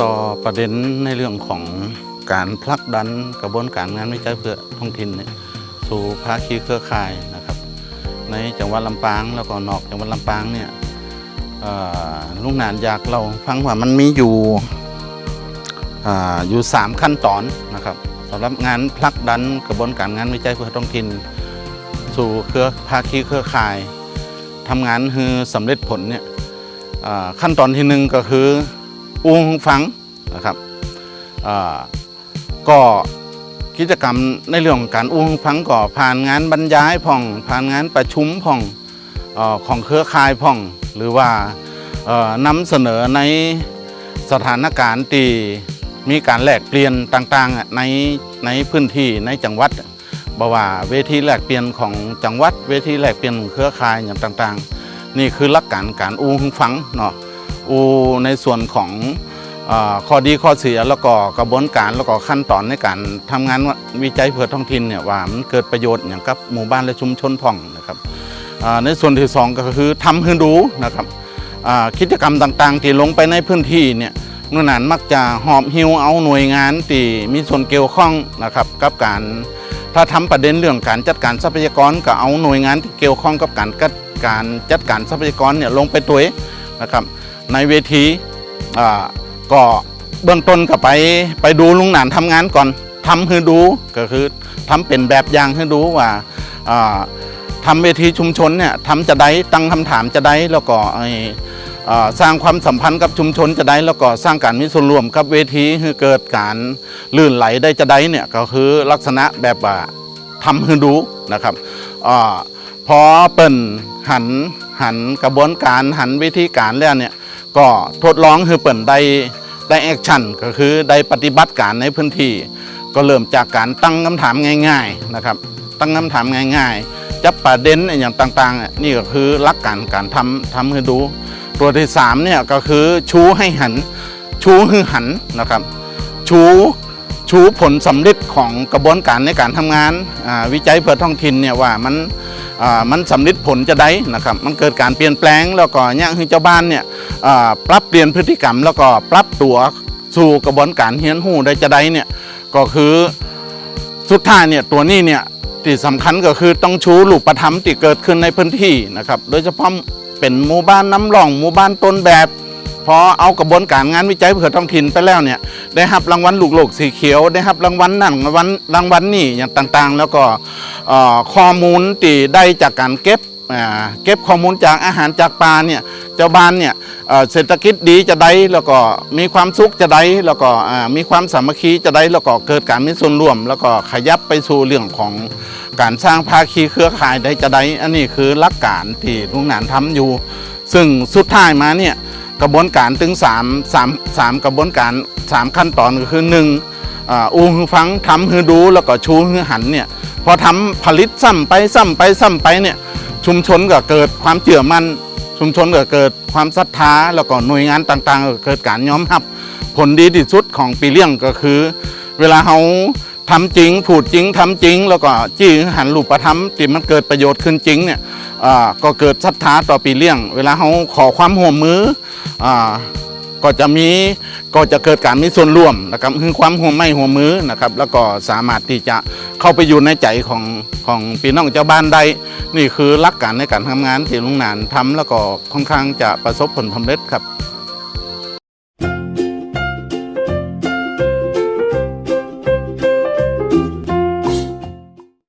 ต่อประเด็นในเรื่องของการผลักดันกระบวนการงานวิจัยเพื่อท้องถิ่นสู่ภาคีเครือข่ายนะครับ ในจังหวัดลำปางแล้วก็นอกจังหวัดลำปางเนี่ยลุงนานอยากเราฟังว่ามันมีอยู่ออยู่ 3 ขั้นตอนนะครับสำหรับงานผลักดันกระบวนการงานวิจัยเพื่อท้องถิ่นสู่เครือภาคีเครือข่ายทำงานคือสำเร็จผลเนี่ยขั้นตอนที่หนึ่งก็คือ อุ้งฟังนะครับอ่าก็กิจกรรมในเรื่องของการอุ้งฟังก็ผ่านงานบรรยายพ่องผ่านงานประชุมพ่องอของเครือข่ายพ่อง หรือว่านำเสนอในสถานการณ์ที่มีการแลกเปลี่ยนต่างๆในในพื้นที่ในจังหวัดบว่าเวทีแลกเปลี่ยนของจังหวัด เวทีแลกเปลี่ยนเครือข่ายอย่างต่างๆ นี่คือหลักการการอูหึงฟังเนาะ อูในส่วนของอข้อดีข้อเสียแล้วก็กระบวนการแล้วก็ขั้นตอนในการทำงานวิจัยเพื่อท้องถิ่นเนี่ยว่ามันเกิดประโยชน์อย่างกับหมู่บ้านและชุมชนพ่องนะครับในส่วนที่สองก็คือทำให้ดูนะครับกิจกรรมต่างๆ ที่ลงไปในพื้นที่เนี่ยเมื่อนานมักจะหอบหิวเอาหน่วยงานที่มีส่วนเกี่ยวข้องนะครับกับการถ้าทำประเด็นเรื่องการจัดการทรัพยากรก็เอาหน่วยงานที่เกี่ยวข้องกับการการจัดการทรัพยากรเนี่ยลงไปตัวนะครับ ในเวทีก็เบื้องต้นก็ไปไปดูลุงหนานทำงานก่อนทำให้ดูก็คือทำเป็นแบบอย่างให้ดูว่าอ่าทำเวทีชุมชนเนี่ยทำจะได้ตั้งคำถามจะได้แล้วก็สร้างความสัมพันธ์กับชุมชนจะได้แล้วก็สร้างการมีส่วนร่วมกับเวทีให้เกิดการลื่นไหลได้จะได้เนี่ยก็คือลักษณะแบบว่าทำให้ดูนะครับอพอเปิ่นหันหันกระบวนการหันวิธีการแล้วเนี่ย ก็ทดลองคือเปิ่นได้ได้แอคชั่นก็คือได้ปฏิบัติการในพื้นที่ ก็เริ่มจากการตั้งคำถามง่าย ๆนะครับ ตั้งคำถามง่ายๆจับประเด็นอย่างต่างๆ นี่ก็คือลักการการทำทำให้ดู ตัวที่สามเนี่ยก็คือชูให้หัน ชูให้หันนะครับ ชูชูผลสำเร็จของกระบวนการในการทำงานวิจัยเพื่อท้องถิ่นเนี่ยว่ามัน มันสำลิดผลจะได้นะครับ มันเกิดการเปลี่ยนแปลงแล้วก็ย่างให้เจ้าบ้านเนี่ยปรับเปลี่ยนพฤติกรรม แล้วก็ปรับตัวสู่กระบวนการเฮียนหูได้จะได้เนี่ยก็คือสุดท้ายเนี่ยตัวนี้เนี่ยที่สำคัญก็คือต้องชูรูปธรรมที่เกิดขึ้นในพื้นที่นะครับ โดยเฉพาะเป็นหมู่บ้านน้ำร่องหมู่บ้านต้นแบบ พอเอากระบวนการงานวิจัยเพื่อท้องถิ่นไปแล้วเนี่ย ได้รับรางวัลลูกโลกสีเขียว ได้รับรางวัลนั่นรางวัลรางวัลนี่อย่างต่างๆ แล้วก็ข้อมูลที่ได้จากการเก็บเก็บข้อมูลจากอาหารจากปลาเนี่ยเจ้าบ้านเนี่ยเศรษฐกิจดีจะได้แล้วก็มีความสุขจะได้แล้วก็มีความสามัคคีจะได้แล้วก็เกิดการมีส่วนร่วม แล้วก็ขยับไปสู่เรื่องของการสร้างภาคีเครือข่ายได้จะได้อันนี้คือหลักการที่ลุงหนานทำอยู่ ซึ่งสุดท้ายมาเนี่ย กระบวนการถึง3 3 3กระบวนการ 3 ขั้นตอนก็คือ1อ่าอูฮือฟังทำฮือดูแล้วก็ชูฮือหันเนี่ยพอทำผลิตซ้ำไปซ้ำไปซ้ำไปเนี่ยชุมชนก็เกิดความเชื่อมั่นชุมชนก็เกิดความศรัทธาแล้วก็หน่วยงานต่างๆก็เกิดการยอมรับ ผลดีที่สุดของปีเลี้ยงก็คือ เวลาเขา ทำจริงพูดจริงทำจริง แล้วก็จี้หันรูปธรรมที่มันเกิดประโยชน์ขึ้นจริงเนี่ยอ่าก็เกิดศรัทธาต่อปีเลี้ยง เวลาเขาขอความห่วมมืออ่าก็จะมีก็จะเกิดการมีส่วนร่วมนะครับคือความห่วงไม่ห่วงมือนะครับ แล้วก็สามารถที่จะเข้าไปอยู่ในใจของของพี่น้องเจ้าบ้านได้นี่คือหลักการในการทำงานที่ลุงนานทำแล้วก็ค่อนข้างจะประสบผลสำเร็จครับ